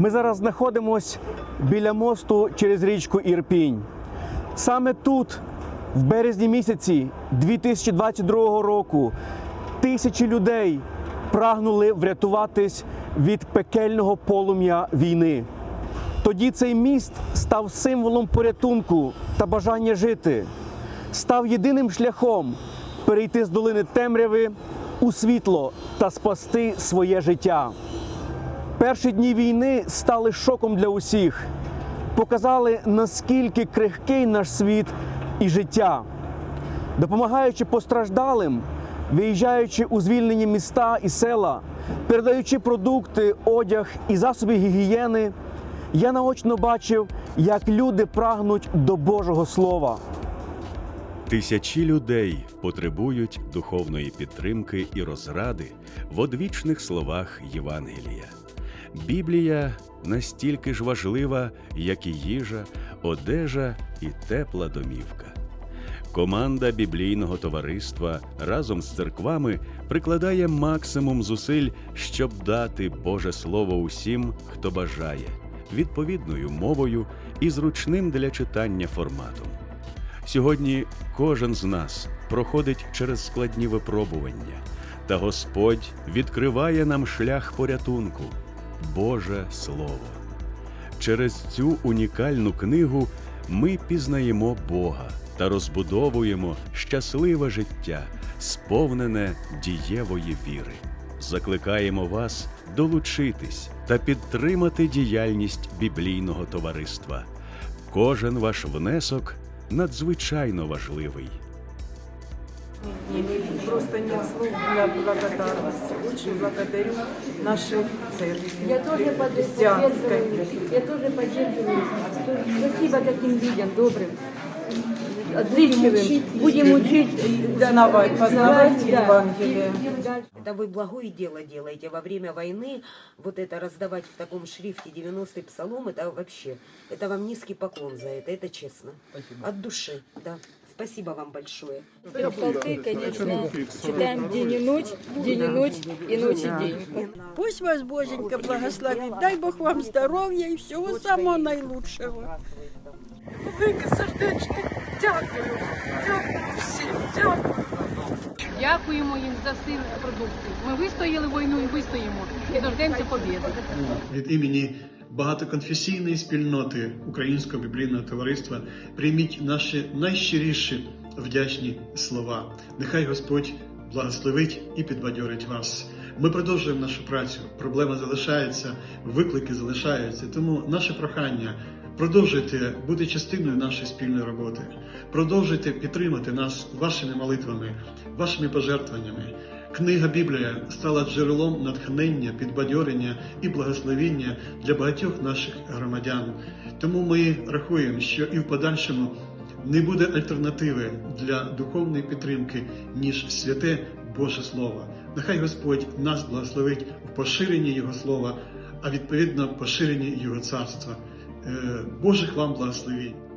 Ми зараз знаходимося біля мосту через річку Ірпінь. Саме тут, в березні місяці 2022 року, тисячі людей прагнули врятуватись від пекельного полум'я війни. Тоді цей міст став символом порятунку та бажання жити, став єдиним шляхом перейти з долини темряви у світло та спасти своє життя. Перші дні війни стали шоком для усіх, показали наскільки крихкий наш світ і життя. Допомагаючи постраждалим, виїжджаючи у звільнені міста і села, передаючи продукти, одяг і засоби гігієни, я наочно бачив, як люди прагнуть до Божого Слова. Тисячі людей потребують духовної підтримки і розради в одвічних словах Євангелія. Біблія настільки ж важлива, як і їжа, одежа і тепла домівка. Команда біблійного товариства разом з церквами прикладає максимум зусиль, щоб дати Боже Слово усім, хто бажає, відповідною мовою і зручним для читання форматом. Сьогодні кожен з нас проходить через складні випробування, та Господь відкриває нам шлях порятунку Боже Слово. Через цю унікальну книгу ми пізнаємо Бога та розбудовуємо щасливе життя, сповнене дієвої віри. Закликаємо вас долучитись та підтримати діяльність біблійного товариства. Кожен ваш внесок надзвичайно важливий. Просто нет слов для благодарности. Очень благодарю нашей церкви. Я тоже поддерживаю. Я тоже поддерживаю. Спасибо таким людям добрым. Отзывчивым. Будем учить. Узнавать, познавать да. Евангелие. Это вы благое дело делаете во время войны. Вот это раздавать в таком шрифте 90-й псалом, это вообще, это вам низкий поклон за это, это честно. От души, да. Спасибо вам большое. Псалты, конечно, читаем день и ночь, день и ночь, и ночь и день. Пусть вас Боженька благословит. Дай Бог вам здоровья и всего самого наилучшего. Велике сердечне. Дякую. Дякую всім. Дякую. Дякуємо їм за всі продукти. Ми вистояли війну і вистоїмо. І дождемося побіди. від імені багатоконфесійної спільноти Українського біблійного товариства прийміть наші найщиріші вдячні слова. Нехай Господь благословить і підбадьорить вас. Ми продовжуємо нашу працю. Проблема залишається, виклики залишаються. Тому наше прохання. Продовжуйте бути частиною нашої спільної роботи. Продовжуйте підтримати нас вашими молитвами, вашими пожертвуваннями. Книга Біблія стала джерелом натхнення, підбадьорення і благословення для багатьох наших громадян. Тому ми рахуємо, що і в подальшому не буде альтернативи для духовної підтримки, ніж святе Боже Слово. Нехай Господь нас благословить в поширенні Його слова, а відповідно поширенні Його царства. Е, Божих вам благословень!